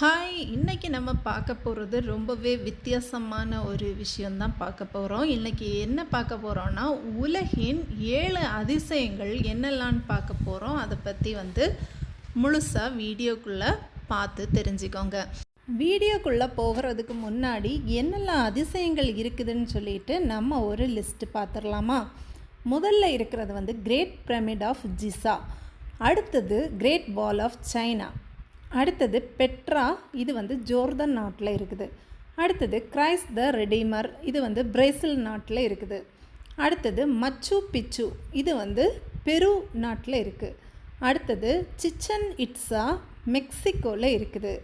Hi இன்றைக்கி நம்ம பார்க்க போகிறது ரொம்பவே வித்தியாசமான ஒரு விஷயந்தான் பார்க்க போகிறோம் இன்றைக்கி என்ன பார்க்க போகிறோன்னா உலகின் ஏழு அதிசயங்கள் என்னெல்லாம்னு பார்க்க போகிறோம் அதை பற்றி வந்து முழுசாக வீடியோக்குள்ளே பார்த்து தெரிஞ்சுக்கோங்க. வீடியோக்குள்ளே போகிறதுக்கு முன்னாடி என்னெல்லாம் அதிசயங்கள் இருக்குதுன்னு சொல்லிட்டு நம்ம ஒரு லிஸ்ட்டு பார்த்துடலாமா முதல்ல இருக்கிறது வந்து கிரேட் பிரமிட் ஆஃப் ஜிசா அடுத்தது கிரேட் வால் ஆஃப் சைனா அடுத்தது பெட்ரா இது வந்து ஜோர்தான் நாட்டில் இருக்குது. அடுத்தது கிரைஸ் த ரெடீமர் இது வந்து பிரேசில் நாட்டில் இருக்குது. அடுத்தது மச்சு பிச்சு இது வந்து பெரு நாட்டில் இருக்குது அடுத்தது சிச்சன் இட்ஸா மெக்சிகோவில் இருக்குது.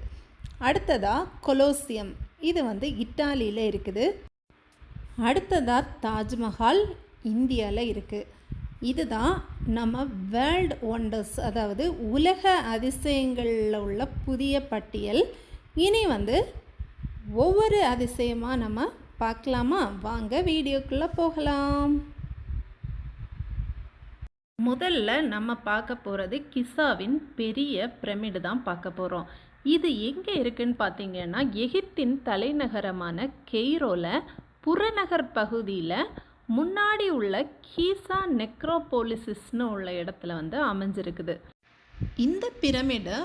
அடுத்ததாக கொலோசியம் இது வந்து இட்டாலியில் இருக்குது. அடுத்ததாக தாஜ்மஹால் இந்தியாவில் இருக்குது இதுதான் நம்ம வேர்ல்ட் ஒண்டர்ஸ் அதாவது உலக அதிசயங்களில் உள்ள புதிய பட்டியல். இனி வந்து ஒவ்வொரு அதிசயமாக நம்ம பார்க்கலாமா? வாங்க வீடியோக்குள்ளே போகலாம். முதல்ல நம்ம பார்க்க போகிறது கிசாவின் பெரிய பிரமிடு தான் பார்க்க போகிறோம் இது எங்கே இருக்குன்னு பார்த்தீங்கன்னா எகிப்தின் தலைநகரமான கெய்ரோவில் புறநகர் பகுதியில் முன்னாடி உள்ள கீசா நெக்ரோபோலிசிஸ்னு உள்ள இடத்துல வந்து அமைஞ்சிருக்குது. இந்த பிரமிடு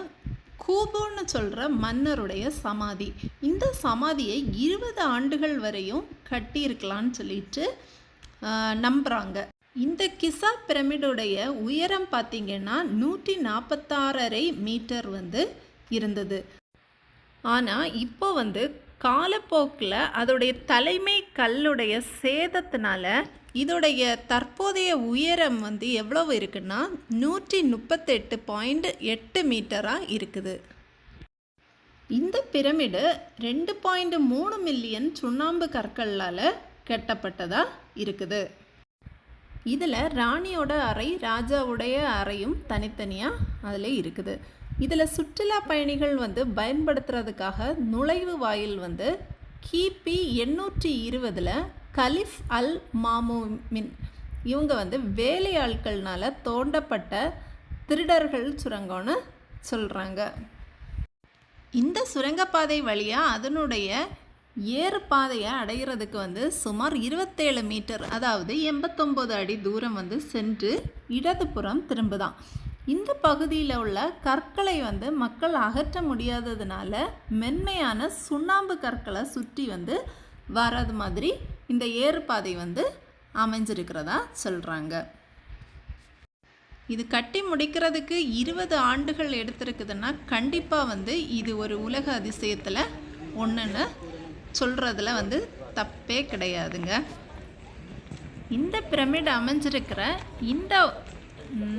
கூபோன்னு சொல்கிற மன்னருடைய சமாதி. இந்த சமாதியை இருபது ஆண்டுகள் வரையும் கட்டியிருக்கலான்னு சொல்லிட்டு நம்புகிறாங்க இந்த கிசா பிரமிடுடைய உயரம் பார்த்திங்கன்னா நூற்றி நாற்பத்தாறரை மீட்டர் வந்து இருந்தது. ஆனால் இப்போ வந்து காலப்போக்கில் அதோடைய தலைமை கல்லுடைய சேதத்தினால இதோடைய தற்போதைய உயரம் வந்து எவ்வளவு இருக்குன்னா நூற்றி முப்பத்தெட்டு பாயிண்ட் எட்டு மீட்டராக இருக்குது. இந்த பிரமிடு ரெண்டு பாயிண்ட் மூணு மில்லியன் சுண்ணாம்பு கற்களால் கட்டப்பட்டதாக இருக்குது. இதில் ராணியோட அறை ராஜாவுடைய அறையும் தனித்தனியாக அதில் இருக்குது. இதில் சுற்றுலா பயணிகள் வந்து பயன்படுத்துறதுக்காக நுழைவு வாயில் வந்து கிபி எண்ணூற்றி இருபதில் கலிஃப் அல் மாமூமின். இவங்க வந்து வேலையாட்கள்னால தோண்டப்பட்ட திருடர்கள் சுரங்கம்னு சொல்கிறாங்க இந்த சுரங்கப்பாதை வழியாக அதனுடைய ஏறு பாதையை அடைகிறதுக்கு வந்து சுமார் இருபத்தேழு மீட்டர் அதாவது எண்பத்தொம்போது அடி தூரம் வந்து சென்று இடதுபுறம் திரும்புதான். இந்த பகுதியில் உள்ள கற்களை வந்து மக்கள் அகற்ற முடியாததுனால மென்மையான சுண்ணாம்பு கற்களை சுற்றி வந்து வராது மாதிரி இந்த ஏறுபாதை வந்து அமைஞ்சிருக்கிறதா சொல்கிறாங்க இது கட்டி முடிக்கிறதுக்கு இருபது ஆண்டுகள் எடுத்திருக்குதுன்னா கண்டிப்பாக வந்து இது ஒரு உலக அதிசயத்தில் ஒன்றுன்னு சொல்கிறதுல வந்து தப்பே கிடையாதுங்க. இந்த பிரமிட் அமைஞ்சிருக்கிற இந்த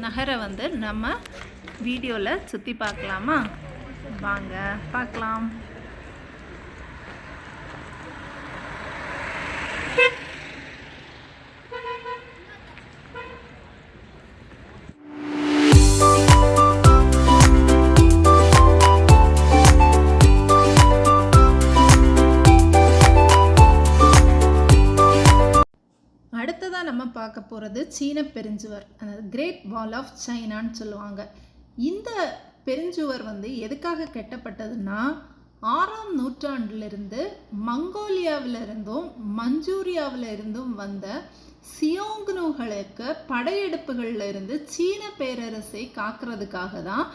நகரை வந்து நம்ம வீடியோவில் சுற்றி பார்க்கலாமா? வாங்க பார்க்கலாம். சீன பெருஞ்சுவர் அதாவது கிரேட் வால் ஆஃப் சைனான்னு சொல்லுவாங்க. இந்த பெருஞ்சுவர் வந்து எதுக்காக கட்டப்பட்டதுன்னா ஆறாம் நூற்றாண்டிலிருந்து மங்கோலியாவில் இருந்தும் மஞ்சூரியாவில் இருந்தும் வந்த சியோங்னுகளுக்கு படையெடுப்புகளில் இருந்து சீன பேரரசை காக்கிறதுக்காக தான்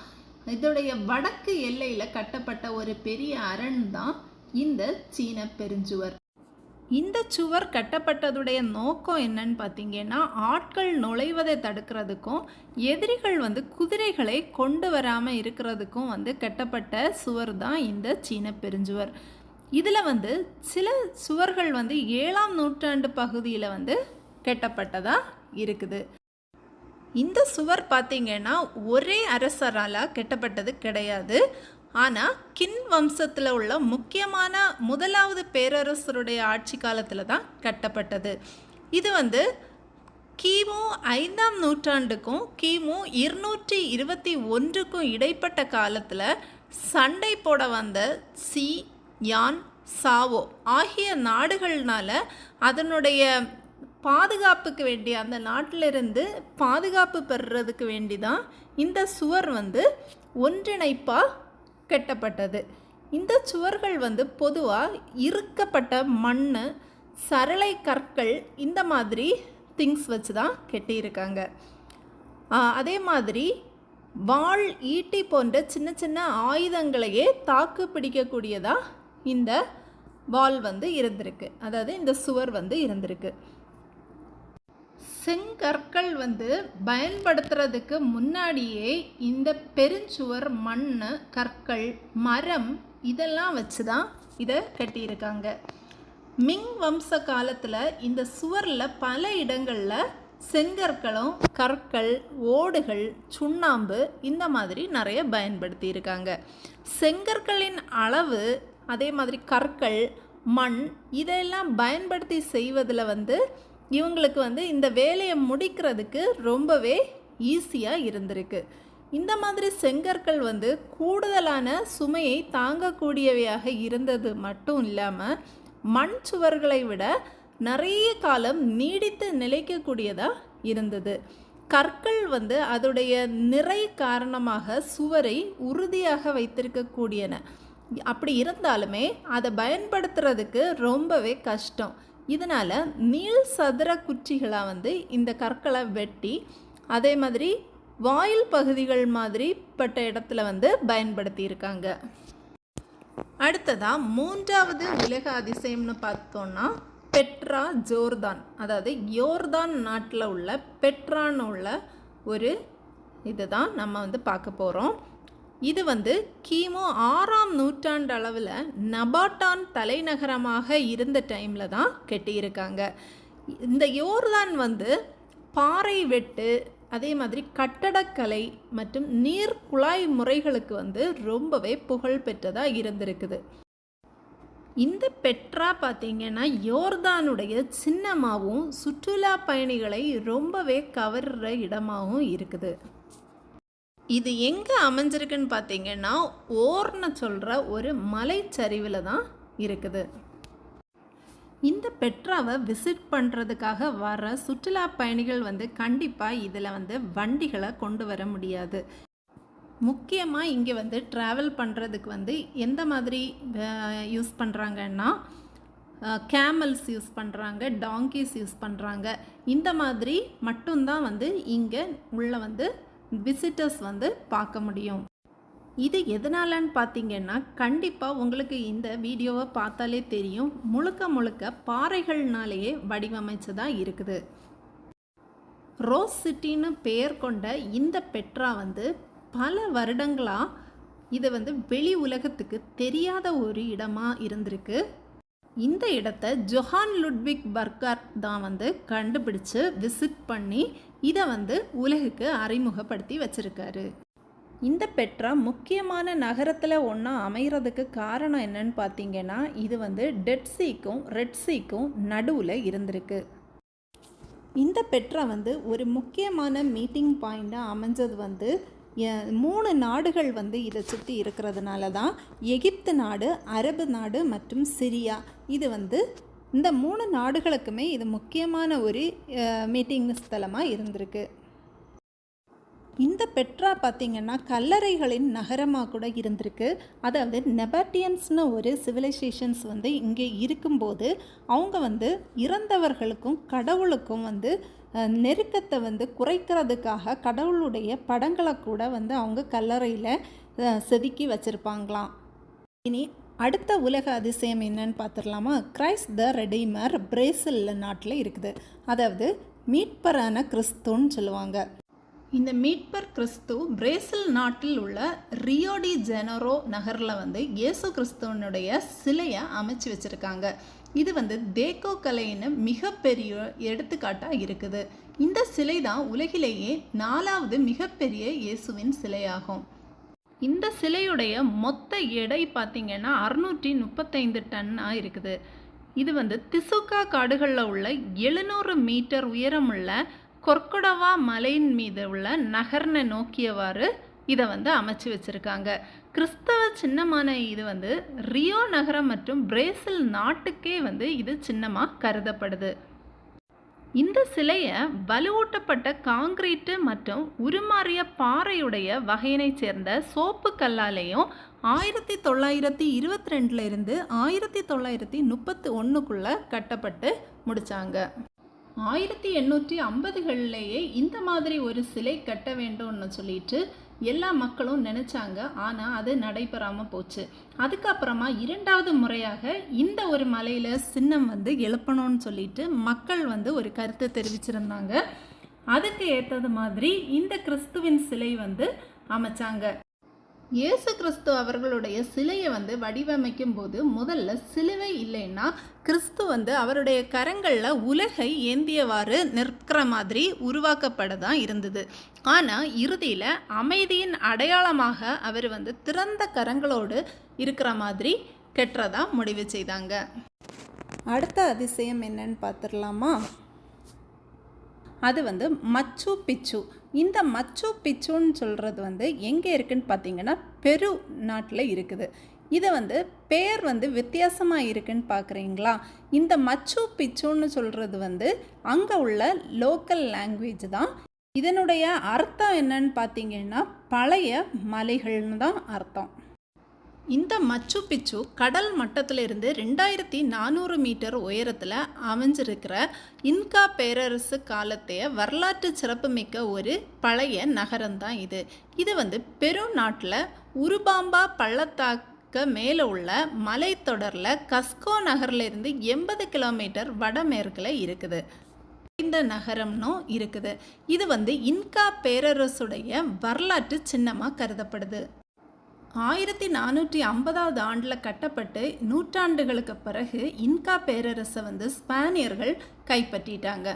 இதோடைய வடக்கு எல்லையில் கட்டப்பட்ட ஒரு பெரிய அரண் தான் இந்த சீன பெருஞ்சுவர். இந்த சுவர் கட்டப்பட்டதுடைய நோக்கம் என்னன்னு பார்த்தீங்கன்னா ஆட்கள் நுழைவதை தடுக்கிறதுக்கும் எதிரிகள் வந்து குதிரைகளை கொண்டு வராமல் இருக்கிறதுக்கும் வந்து கட்டப்பட்ட சுவர் தான் இந்த சீன பெருஞ்சுவர். இதில் வந்து சில சுவர்கள் வந்து ஏழாம் நூற்றாண்டு பகுதியில் வந்து கட்டப்பட்டதாக இருக்குது. இந்த சுவர் பார்த்திங்கன்னா ஒரே அரசரால் கட்டப்பட்டது கிடையாது. ஆனால் கின் வம்சத்தில் உள்ள முக்கியமான முதலாவது பேரரசருடைய ஆட்சி காலத்தில் தான் கட்டப்பட்டது. இது வந்து கிமு ஐந்தாம் நூற்றாண்டுக்கும் கிமு இருநூற்றி இருபத்தி ஒன்றுக்கும் இடைப்பட்ட காலத்தில் சண்டை போட வந்த சி. யான். சாவோ ஆகிய நாடுகள்னால அதனுடைய பாதுகாப்புக்கு வேண்டி அந்த நாட்டிலிருந்து பாதுகாப்பு பெறுறதுக்கு வேண்டி தான் இந்த சுவர் வந்து ஒன்றிணைப்பாக கட்டப்பட்டது. இந்த சுவர்கள் வந்து பொதுவாக இறுக்கப்பட்ட மண் சரளை கற்கள் இந்த மாதிரி திங்ஸ் வச்சு தான் கட்டியிருக்காங்க. அதே மாதிரி வாள் ஈட்டி போன்ற சின்ன சின்ன ஆயுதங்களையே தாக்கு பிடிக்கக்கூடியதாக இந்த வால் வந்து இருந்திருக்கு. அதாவது இந்த சுவர் வந்து இருந்திருக்கு. செங்கற்கள் வந்து பயன்படுத்துறதுக்கு முன்னாடியே இந்த பெருஞ்சுவர் மண் கற்கள் மரம் இதெல்லாம் வச்சு தான் இதை கட்டியிருக்காங்க. மிங் வம்ச காலத்தில் இந்த சுவரில் பல இடங்களில் செங்கற்களும் கற்கள் ஓடுகள் சுண்ணாம்பு இந்த மாதிரி நிறைய பயன்படுத்தியிருக்காங்க. செங்கற்களின் அளவு அதே மாதிரி கற்கள் மண் இதெல்லாம் பயன்படுத்தி செய்வதில் வந்து இவங்களுக்கு வந்து இந்த வேலையை முடிக்கிறதுக்கு ரொம்பவே ஈஸியாக இருந்திருக்கு. இந்த மாதிரி செங்கற்கள் வந்து கூடுதலான சுமையை தாங்கக்கூடியவையாக இருந்தது மட்டும் இல்லாமல் மண் சுவர்களை விட நிறைய காலம் நீடித்து நிலைக்கக்கூடியதாக இருந்தது. கற்கள் வந்து அதோடைய நிறை காரணமாக சுவரை உறுதியாக வைத்திருக்கக்கூடியன. அப்படி இருந்தாலுமே அதை பயன்படுத்துறதுக்கு ரொம்பவே கஷ்டம். இதனால் நீள் சதுர குச்சிகளாக வந்து இந்த கற்களை வெட்டி அதே மாதிரி வாயில் பகுதிகள் மாதிரி பட்ட இடத்துல வந்து பயன்படுத்தியிருக்காங்க அடுத்ததாக மூன்றாவது உலக அதிசயம்னு பார்த்தோன்னா பெட்ரா ஜோர்தான். அதாவது யோர்தான் நாட்டில் உள்ள பெட்ரான்னு உள்ள ஒரு இதுதான் நம்ம வந்து பார்க்க போகிறோம் இது வந்து கிமு ஆறாம் நூற்றாண்டு அளவில் நபாட்டான் தலைநகரமாக இருந்த டைமில் தான் கட்டியிருக்காங்க. இந்த யோர்தான் வந்து பாறை வெட்டு அதே மாதிரி கட்டடக்கலை மற்றும் நீர் குழாய் முறைகளுக்கு வந்து ரொம்பவே புகழ் பெற்றதாக இருந்திருக்குது. இந்த பெட்ரா பார்த்தீங்கன்னா யோர்தானுடைய சின்னமாகவும் சுற்றுலா பயணிகளை ரொம்பவே கவர்ற இடமாகவும் இருக்குது. இது எங்கே அமைஞ்சிருக்குன்னு பார்த்தீங்கன்னா ஓர்னு சொல்கிற ஒரு மலைச்சரிவில் தான் இருக்குது. இந்த பெட்ராவை விசிட் பண்ணுறதுக்காக வர சுற்றுலா பயணிகள் வந்து கண்டிப்பாக இதில் வந்து வண்டிகளை கொண்டு வர முடியாது. முக்கியமாக இங்கே வந்து ட்ராவல் பண்ணுறதுக்கு வந்து எந்த மாதிரி யூஸ் பண்ணுறாங்கன்னா கேமல்ஸ் யூஸ் பண்ணுறாங்க டாங்கிஸ் யூஸ் பண்ணுறாங்க இந்த மாதிரி மட்டும்தான் வந்து இங்கே உள்ளே வந்து விசிட்டர்ஸ் வந்து பார்க்க முடியும். இது எதனாலன்னு பார்த்தீங்கன்னா கண்டிப்பாக உங்களுக்கு இந்த வீடியோவை பார்த்தாலே தெரியும். முழுக்க முழுக்க பாறைகள்னாலேயே வடிவமைச்சதாக இருக்குது. ரோஸ் சிட்டின்னு பெயர் கொண்ட இந்த பெட்ரா வந்து பல வருடங்களாக இது வந்து வெளி உலகத்துக்கு தெரியாத ஒரு இடமாக இருந்திருக்கு. இந்த இடத்த ஜொஹான் லுட்விக் பர்கர் தான் வந்து கண்டுபிடிச்சு விசிட் பண்ணி இதை வந்து உலகுக்கு அறிமுகப்படுத்தி வச்சுருக்காரு. இந்த பெட்ரா முக்கியமான நகரத்தில் ஒன்றா அமைகிறதுக்கு காரணம் என்னன்னு பார்த்தீங்கன்னா இது வந்து டெட் சீக்கும் ரெட் சீக்கும் நடுவில் இருந்திருக்கு. இந்த பெட்ரா வந்து ஒரு முக்கியமான மீட்டிங் பாயிண்ட்டாக அமைஞ்சது வந்து எ- மூணு நாடுகள் வந்து இதை சுற்றி இருக்கிறதுனால தான் எகிப்து நாடு அரபு நாடு மற்றும் சிரியா. இது வந்து இந்த மூணு நாடுகளுக்குமே இது முக்கியமான ஒரு மீட்டிங் ஸ்தலமாக இருந்திருக்கு. இந்த பெட்ரா பார்த்திங்கன்னா கல்லறைகளின் நகரமாக கூட இருந்திருக்கு. அதாவது நெபாட்டியன்ஸ்னு ஒரு சிவிலைசேஷன்ஸ் வந்து இங்கே இருக்கும்போது அவங்க வந்து இறந்தவர்களுக்கும் கடவுளுக்கும் வந்து நெருக்கத்தை வந்து குறைக்கிறதுக்காக கடவுளுடைய படங்களை கூட வந்து அவங்க கல்லறையில் செதுக்கி வச்சுருப்பாங்களாம். இனி அடுத்த உலக அதிசயம் என்னன்னு பார்த்துடலாமா? கிரைஸ்ட் த ரெடிமர் பிரேசில் நாட்டில் இருக்குது. அதாவது மீட்பரான கிறிஸ்துன்னு சொல்லுவாங்க. இந்த மீட்பர் கிறிஸ்து பிரேசில் நாட்டில் உள்ள ரியோடி ஜெனரோ நகரில் வந்து இயேசு கிறிஸ்துவனுடைய சிலையை அமைச்சு வச்சுருக்காங்க. இது வந்து தேக்கோ கலைன்னு மிகப்பெரிய எடுத்துக்காட்டாக இருக்குது. இந்த சிலை தான் உலகிலேயே நாலாவது மிகப்பெரிய இயேசுவின் சிலையாகும். இந்த சிலையுடைய மொத்த எடை பார்த்திங்கன்னா அறுநூற்றி முப்பத்தைந்து டன்னாக இருக்குது. இது வந்து திசுக்கா காடுகளில் உள்ள எழுநூறு மீட்டர் உயரமுள்ள கொர்கொடவா மலையின் மீது உள்ள நகர்னை நோக்கியவாறு இதை வந்து அமைச்சு வச்சுருக்காங்க. கிறிஸ்தவ சின்னமான இது வந்து ரியோ நகரம் மற்றும் பிரேசில் நாட்டுக்கே வந்து இது சின்னமாக கருதப்படுது. இந்த சிலையை வலுவூட்டப்பட்ட காங்கிரீட்டு மற்றும் உருமாறிய பாறையுடைய வகையினைச் சேர்ந்த சோப்பு கல்லாலேயும் ஆயிரத்தி தொள்ளாயிரத்தி இருபத்தி ரெண்டுலேருந்து ஆயிரத்தி தொள்ளாயிரத்தி முப்பத்தி ஒன்றுக்குள்ளே கட்டப்பட்டு முடித்தாங்க ஆயிரத்தி எண்ணூற்றி ஐம்பதுகள்லேயே இந்த மாதிரி ஒரு சிலை கட்ட வேண்டும்னு சொல்லிட்டு எல்லா மக்களும் நினச்சாங்க ஆனால் அது நடைபெறாமல் போச்சு. அதுக்கப்புறமா இரண்டாவது முறையாக இந்த ஒரு மலையில் சின்னம் வந்து எழுப்பணும்னு சொல்லிட்டு மக்கள் வந்து ஒரு கருத்தை தெரிவிச்சிருந்தாங்க. அதுக்கு ஏற்றது மாதிரி இந்த கிறிஸ்துவின் சிலை வந்து அமைச்சாங்க. இயேசு கிறிஸ்து அவர்களுடைய சிலையை வந்து வடிவமைக்கும் போது முதல்ல சிலுவை இல்லைன்னா கிறிஸ்து வந்து அவருடைய கரங்களில் உலகை ஏந்தியவாறு நிற்கிற மாதிரி உருவாக்கப்பட தான் இருந்தது. ஆனால் இறுதியில் அமைதியின் அடையாளமாக அவர் வந்து திறந்த கரங்களோடு இருக்கிற மாதிரி கெட்டுறதா முடிவு செய்தாங்க. அடுத்த அதிசயம் என்னன்னு பார்த்துடலாமா? அது வந்து மச்சு பிச்சு. இந்த மச்சு பிச்சுன்னு சொல்கிறது வந்து எங்கே இருக்குன்னு பார்த்தீங்கன்னா பெரு நாட்டில் இருக்குது. இது வந்து பேர் வந்து வித்தியாசமாக இருக்குன்னு பார்க்குறீங்களா? இந்த மச்சு பிச்சுன்னு சொல்கிறது வந்து அங்கே உள்ள லோக்கல் லாங்குவேஜ் தான். இதனுடைய அர்த்தம் என்னன்னு பார்த்தீங்கன்னா பழைய மலைகள்னு தான் அர்த்தம். இந்த மச்சு பிச்சு கடல் மட்டத்திலிருந்து ரெண்டாயிரத்தி நானூறு மீட்டர் உயரத்தில் அமைஞ்சிருக்கிற இன்கா பேரரசு காலத்தைய வரலாற்று சிறப்புமிக்க ஒரு பழைய நகரம்தான் இது. இது வந்து பெரு நாட்டில் உருபாம்பா பள்ளத்தாக்க மேலே உள்ள மலைத்தொடரில் கஸ்கோ நகர்லேருந்து எண்பது கிலோமீட்டர் வடமேற்கில் இருக்குது. இந்த நகரம்னும் இருக்குது. இது வந்து இன்கா பேரரசுடைய வரலாற்று சின்னமாக கருதப்படுது. ஆயிரத்தி நானூற்றி ஐம்பதாவது ஆண்டில் கட்டப்பட்டு நூற்றாண்டுகளுக்கு பிறகு இன்கா பேரரசை வந்து ஸ்பானியர்கள் கைப்பற்றிட்டாங்க.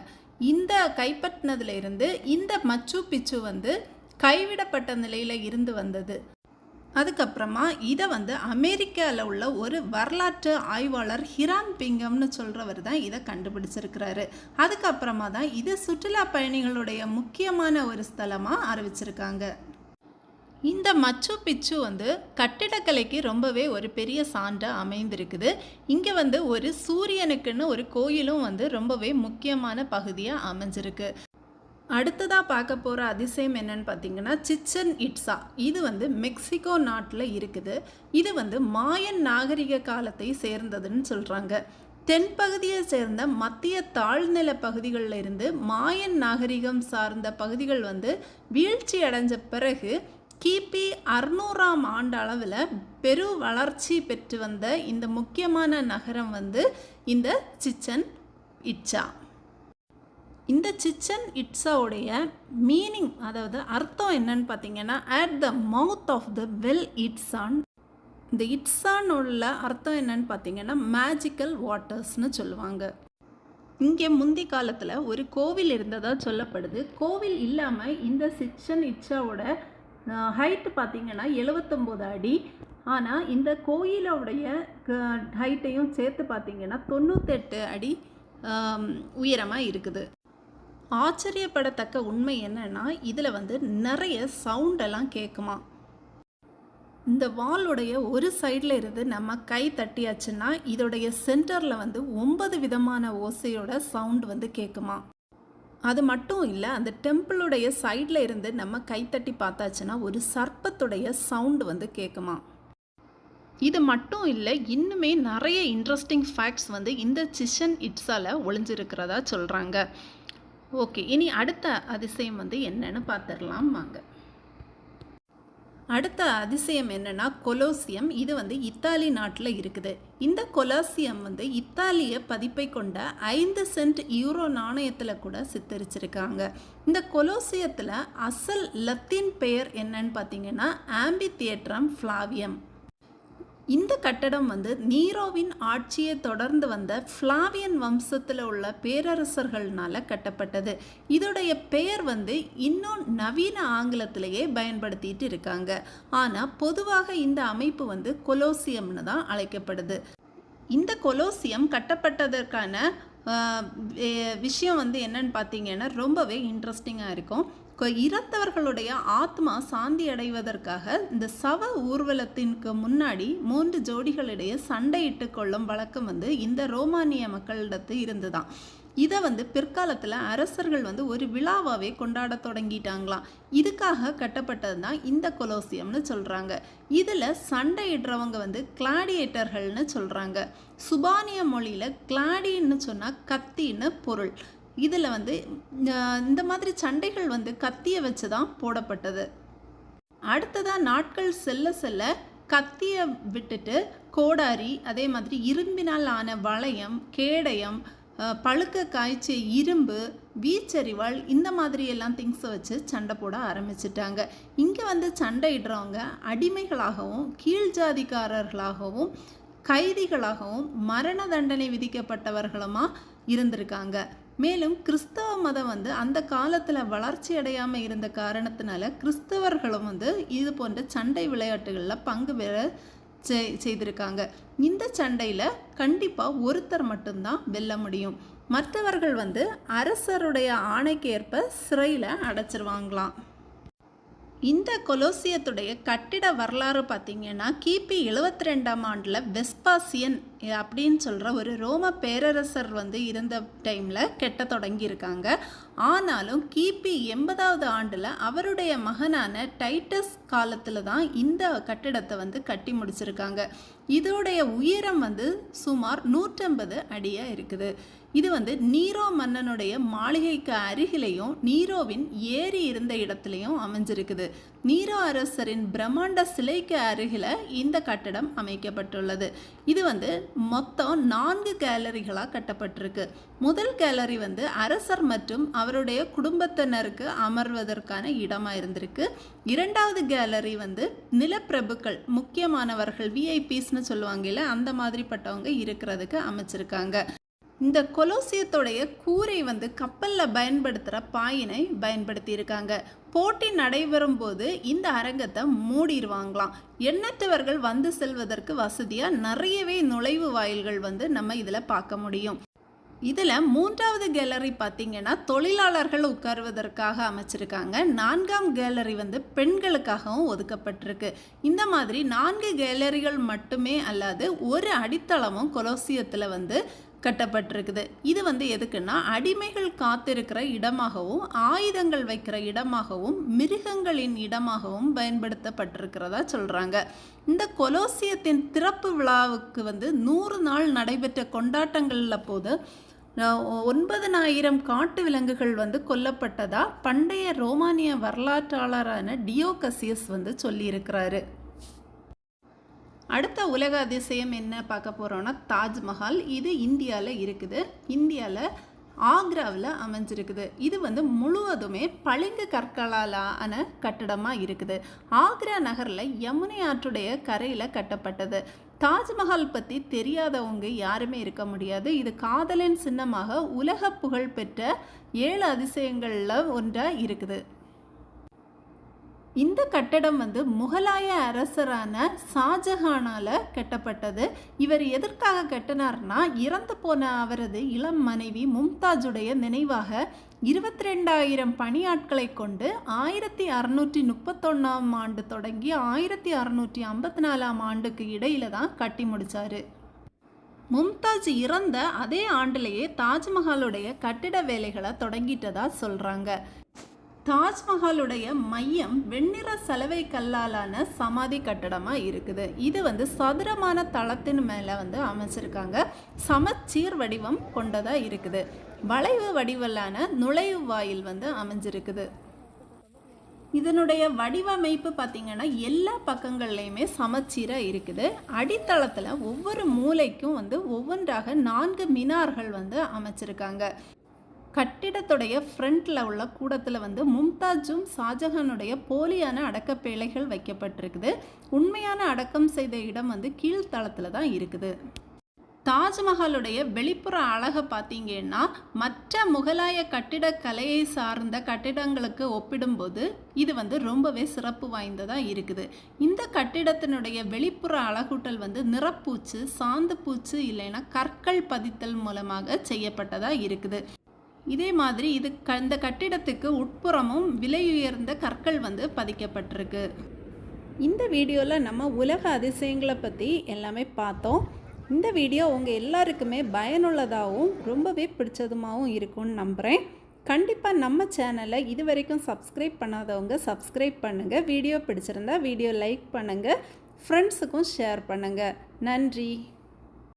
இந்த கைப்பற்றினதுலேருந்து இந்த மச்சு பிச்சு வந்து கைவிடப்பட்ட நிலையில் இருந்து வந்தது. அதுக்கப்புறமா இதை வந்து அமெரிக்காவில் உள்ள ஒரு வரலாற்று ஆய்வாளர் ஹிரான் பிங்கம்னு சொல்கிறவர் தான் இதை கண்டுபிடிச்சிருக்கிறாரு. அதுக்கப்புறமா தான் இது சுற்றுலா பயணிகளுடைய முக்கியமான ஒரு ஸ்தலமாக அறிவிச்சிருக்காங்க. இந்த மச்சு பிச்சு வந்து கட்டிடக்கலைக்கு ரொம்பவே ஒரு பெரிய சான்றாக அமைந்திருக்குது. இங்கே வந்து ஒரு சூரியனுக்குன்னு ஒரு கோயிலும் வந்து ரொம்பவே முக்கியமான பகுதியாக அமைஞ்சிருக்கு. அடுத்ததாக பார்க்க போகிற அதிசயம் என்னன்னு பார்த்தீங்கன்னா சிச்சன் இட்ஸா இது வந்து மெக்சிகோ நாட்டில் இருக்குது. இது வந்து மாயன் நாகரிக காலத்தை சேர்ந்ததுன்னு சொல்கிறாங்க தென்பகுதியை சேர்ந்த மத்திய தாழ்நில பகுதிகளில் இருந்து மாயன் நாகரிகம் சார்ந்த பகுதிகள் வந்து வீழ்ச்சி அடைஞ்ச பிறகு கிபி அறுநூறாம் ஆண்டு அளவில் பெரு வளர்ச்சி பெற்று வந்த இந்த முக்கியமான நகரம் வந்து இந்த சிச்சன் இட்சா. இந்த சிச்சன் இட்ஸாவுடைய மீனிங் அதாவது அர்த்தம் என்னன்னு பார்த்தீங்கன்னா at the mouth of the well இட்ஸான் இந்த இட்ஸான் உள்ள அர்த்தம் என்னன்னு பார்த்தீங்கன்னா மேஜிக்கல் வாட்டர்ஸ்னு சொல்லுவாங்க. இங்கே முந்தி காலத்தில் ஒரு கோவில் இருந்ததாக சொல்லப்படுது. கோவில் இல்லாமல் இந்த சிச்சன் இட்ஸாவோட ஹைட்டு பார்த்திங்கன்னா எழுவத்தொம்போது அடி. ஆனால் இந்த கோயிலோடைய ஹைட்டையும் சேர்த்து பார்த்திங்கன்னா தொண்ணூத்தெட்டு அடி உயரமாக இருக்குது. ஆச்சரியப்படத்தக்க உண்மை என்னன்னா இதில் வந்து நிறைய சவுண்டெல்லாம் கேட்குமா இந்த வாலுடைய ஒரு சைடில் இருந்து நம்ம கை தட்டியாச்சுன்னா இதோடைய சென்டரில் வந்து ஒன்பது விதமான ஓசையோட சவுண்ட் வந்து கேட்குமா அது மட்டும் இல்லை அந்த டெம்பிளுடைய சைடில் இருந்து நம்ம கைத்தட்டி பார்த்தாச்சுன்னா ஒரு சர்ப்பத்துடைய சவுண்டு வந்து கேட்குமா இது மட்டும் இல்லை இன்னுமே நிறைய இன்ட்ரெஸ்டிங் ஃபேக்ட்ஸ் வந்து இந்த சிஷன் இட்ஸால் ஒளிஞ்சிருக்கிறதா சொல்கிறாங்க ஓகே இனி அடுத்த அதிசயம் வந்து என்னன்னு பார்த்துடலாம் வாங்க. அடுத்த அதிசயம் என்னன்னா கொலோசியம். இது வந்து இத்தாலி நாட்டில் இருக்குது. இந்த கொலாசியம் வந்து இத்தாலிய பதிப்பை கொண்ட ஐந்து சென்ட் யூரோ நாணயத்தில் கூட சித்தரிச்சிருக்காங்க. இந்த கொலோசியத்தில் அசல் லத்தீன் பெயர் என்னன்னு பார்த்தீங்கன்னா ஆம்பி தியேட்ரம் ஃப்ளாவியம். இந்த கட்டடம் வந்து நீரோவின் ஆட்சியை தொடர்ந்து வந்த ஃப்ளாவியன் வம்சத்தில் உள்ள பேரரசர்கள்னால கட்டப்பட்டது. இதோடைய பெயர் வந்து இன்னும் நவீன ஆங்கிலத்திலேயே பயன்படுத்திட்டு இருக்காங்க. ஆனால் பொதுவாக இந்த அமைப்பு வந்து கொலோசியம்னு தான் அழைக்கப்படுது. இந்த கொலோசியம் கட்டப்பட்டதற்கான விஷயம் வந்து என்னன்னு பார்த்தீங்கன்னா ரொம்பவே இன்ட்ரெஸ்டிங்காக இருக்கும். இறந்தவர்களுடைய ஆத்மா சாந்தி அடைவதற்காக இந்த சவ ஊர்வலத்திற்கு முன்னாடி மூன்று ஜோடிகளிடையே சண்டையிட்டு கொள்ளும் வழக்கம் வந்து இந்த ரோமானிய மக்களிடத்து இருந்துதான். இதை வந்து பிற்காலத்தில் அரசர்கள் வந்து ஒரு விழாவாகவே கொண்டாட தொடங்கிட்டாங்களாம். இதுக்காக கட்டப்பட்டது தான் இந்த கொலோசியம்னு சொல்கிறாங்க இதில் சண்டையிடுறவங்க வந்து கிளாடியேட்டர்கள்னு சொல்கிறாங்க சுபானிய மொழியில் கிளாடின்னு சொன்னால் கத்தின்னு பொருள். இதில் வந்து இந்த மாதிரி சண்டைகள் வந்து கத்தியை வச்சு தான் போடப்பட்டது. அடுத்ததாக நாட்கள் செல்ல செல்ல கத்தியை விட்டுட்டு கோடாரி அதே மாதிரி இரும்பினால் ஆன வளையம் கேடயம் பழுக்க காய்ச்சி இரும்பு வீச்சரிவாள் இந்த மாதிரி எல்லாம் திங்ஸை வச்சு சண்டை போட ஆரம்பிச்சிட்டாங்க. இங்கே வந்து சண்டையிடுறவங்க அடிமைகளாகவும் கீழ் ஜாதிக்காரர்களாகவும் கைதிகளாகவும் மரண தண்டனை விதிக்கப்பட்டவர்களுமா இருந்திருக்காங்க. மேலும் கிறிஸ்தவ மதம் வந்து அந்த காலத்தில் வளர்ச்சி அடையாமல் இருந்த காரணத்தினால கிறிஸ்தவர்களும் வந்து இது போன்ற சண்டை விளையாட்டுகளில் பங்கு பெற செய்- செய்திருக்காங்க. இந்த சண்டையில் கண்டிப்பாக ஒருத்தர் மட்டும்தான் வெல்ல முடியும். மற்றவர்கள் வந்து அரசருடைய ஆணைக்கு ஏற்ப சிறையில் அடைச்சிருவாங்களாம். இந்த கொலோசியத்துடைய கட்டிட வரலாறு பார்த்தீங்கன்னா கிபி எழுபத்தி ரெண்டாம் ஆண்டில் வெஸ்பாசியன் அப்படின்னு சொல்கிற ஒரு ரோம பேரரசர் வந்து இருந்த டைமில் கெட்ட தொடங்கியிருக்காங்க. ஆனாலும் கிபி எண்பதாவது ஆண்டில் அவருடைய மகனான டைட்டஸ் காலத்தில் தான் இந்த கட்டிடத்தை வந்து கட்டி முடிச்சிருக்காங்க. இதோடைய உயரம் வந்து சுமார் நூற்றம்பது அடியாக இருக்குது. இது வந்து நீரோ மன்னனுடைய மாளிகைக்கு அருகிலையும் நீரோவின் ஏரி இருந்த இடத்துலையும் அமைஞ்சிருக்குது. நீரோ அரசரின் பிரம்மாண்ட சிலைக்கு அருகில் இந்த கட்டடம் அமைக்கப்பட்டுள்ளது. இது வந்து மொத்தம் நான்கு கேலரிகளாக கட்டப்பட்டிருக்கு. முதல் கேலரி வந்து அரசர் மற்றும் அவருடைய குடும்பத்தினருக்கு அமர்வதற்கான இடமாக இருந்திருக்கு. இரண்டாவது கேலரி வந்து நிலப்பிரபுக்கள் முக்கியமானவர்கள் விஐபிஸ்னு சொல்லுவாங்கல்ல அந்த மாதிரிப்பட்டவங்க இருக்கிறதுக்கு அமைச்சிருக்காங்க. இந்த கொலோசியத்துடைய கூரை வந்து கப்பலில் பயன்படுத்துகிற பாயினை பயன்படுத்தியிருக்காங்க. போட்டி நடைபெறும் போது இந்த அரங்கத்தை மூடிடுவாங்களாம் எண்ணற்றவர்கள் வந்து செல்வதற்கு வசதியாக நிறையவே நுழைவு வாயில்கள் வந்து நம்ம இதில் பார்க்க முடியும். இதில் மூன்றாவது கேலரி பார்த்திங்கன்னா தொழிலாளர்கள் உட்காருவதற்காக அமைச்சிருக்காங்க. நான்காம் கேலரி வந்து பெண்களுக்காகவும் ஒதுக்கப்பட்டிருக்கு. இந்த மாதிரி நான்கு கேலரிகள் மட்டுமே அல்லாது ஒரு அடித்தளமும் கொலோசியத்தில் வந்து கட்டப்பட்டிருக்குது. இது வந்து எதுக்குன்னா அடிமைகள் காத்திருக்கிற இடமாகவும் ஆயுதங்கள் வைக்கிற இடமாகவும் மிருகங்களின் இடமாகவும் பயன்படுத்தப்பட்டிருக்கிறதா சொல்கிறாங்க இந்த கொலோசியத்தின் திறப்பு விழாவுக்கு வந்து நூறு நாள் நடைபெற்ற கொண்டாட்டங்களில் போது ஒன்பதனாயிரம் காட்டு விலங்குகள் வந்து கொல்லப்பட்டதா பண்டைய ரோமானிய வரலாற்றாளரான டியோகசியஸ் வந்து சொல்லியிருக்கிறாரு. அடுத்த உலக அதிசயம் என்ன பார்க்க போகிறோன்னா தாஜ்மஹால். இது இந்தியாவில் இருக்குது. இந்தியாவில் ஆக்ராவில் அமைஞ்சிருக்குது. இது வந்து முழுவதுமே பளிங்கு கற்களால் ஆன கட்டடமாக இருக்குது. ஆக்ரா நகரில் யமுனை ஆற்றுடைய கரையில் கட்டப்பட்டது. தாஜ்மஹால் பற்றி தெரியாதவங்க யாருமே இருக்க முடியாது. இது காதலின் சின்னமாக உலக புகழ் பெற்ற ஏழு அதிசயங்களில் ஒன்றாக இருக்குது. இந்த கட்டடம் வந்து முகலாய அரசரான ஷாஜஹானால கட்டப்பட்டது. இவர் எதற்காக கட்டினார்னா இறந்து போன அவரது இளம் மனைவி மும்தாஜுடைய நினைவாக இருபத்தி ரெண்டாயிரம் பணியாட்களை கொண்டு ஆயிரத்தி அறுநூற்றி முப்பத்தொன்னாம் ஆண்டு தொடங்கி ஆயிரத்தி அறுநூற்றி ஐம்பத்தி நாலாம் ஆண்டுக்கு இடையில தான் கட்டி முடித்தார் மும்தாஜ் இறந்த அதே ஆண்டிலேயே தாஜ்மஹாலுடைய கட்டிட வேலைகளை தொடங்கிட்டதா சொல்கிறாங்க தாஜ்மஹாலுடைய மையம் வெண்ணிற சலவை கல்லாலான சமாதி கட்டடமாக இருக்குது. இது வந்து சதுரமான தளத்தின் மேலே வந்து அமைச்சிருக்காங்க. சமச்சீர் வடிவம் கொண்டதாக இருக்குது. வளைவு வடிவலான நுழைவு வாயில் வந்து அமைஞ்சிருக்குது. இதனுடைய வடிவமைப்பு பார்த்திங்கன்னா எல்லா பக்கங்கள்லையுமே சமச்சீராக இருக்குது. அடித்தளத்தில் ஒவ்வொரு மூலைக்கும் வந்து ஒவ்வொன்றாக நான்கு மினார்கள் வந்து அமைச்சிருக்காங்க. கட்டிடத்துடைய ஃப்ரண்ட்டில் உள்ள கூடத்தில் வந்து மும்தாஜும் ஷாஜஹானுடைய போலியான அடக்கப்பேழைகள் வைக்கப்பட்டிருக்குது. உண்மையான அடக்கம் செய்த இடம் வந்து கீழ்த்தளத்தில் தான் இருக்குது. தாஜ்மஹாலுடைய வெளிப்புற அழகை பார்த்தீங்கன்னா மற்ற முகலாய கட்டிடக்கலையை சார்ந்த கட்டிடங்களுக்கு ஒப்பிடும்போது இது வந்து ரொம்பவே சிறப்பு வாய்ந்ததாக இருக்குது. இந்த கட்டிடத்தினுடைய வெளிப்புற அழகூட்டல் வந்து நிறப்பூச்சு சாந்து பூச்சு இல்லைன்னா கற்கள் பதித்தல் மூலமாக செய்யப்பட்டதாக இருக்குது. இதே மாதிரி இது இந்த கட்டிடத்துக்கு உட்புறமும் விலையுயர்ந்த கற்கள் வந்து பதிக்கப்பட்டிருக்கு. இந்த வீடியோவில் நம்ம உலக அதிசயங்களை பற்றி எல்லாமே பார்த்தோம். இந்த வீடியோ உங்கள் எல்லாருக்குமே பயனுள்ளதாகவும் ரொம்பவே பிடிச்சதுமாகவும் இருக்கும்னு நம்புகிறேன் கண்டிப்பாக நம்ம சேனலை இது வரைக்கும் சப்ஸ்கிரைப் பண்ணாதவங்க சப்ஸ்கிரைப் பண்ணுங்கள் வீடியோ பிடிச்சிருந்தா வீடியோ லைக் பண்ணுங்கள் ஃப்ரெண்ட்ஸுக்கும் ஷேர் பண்ணுங்கள் நன்றி.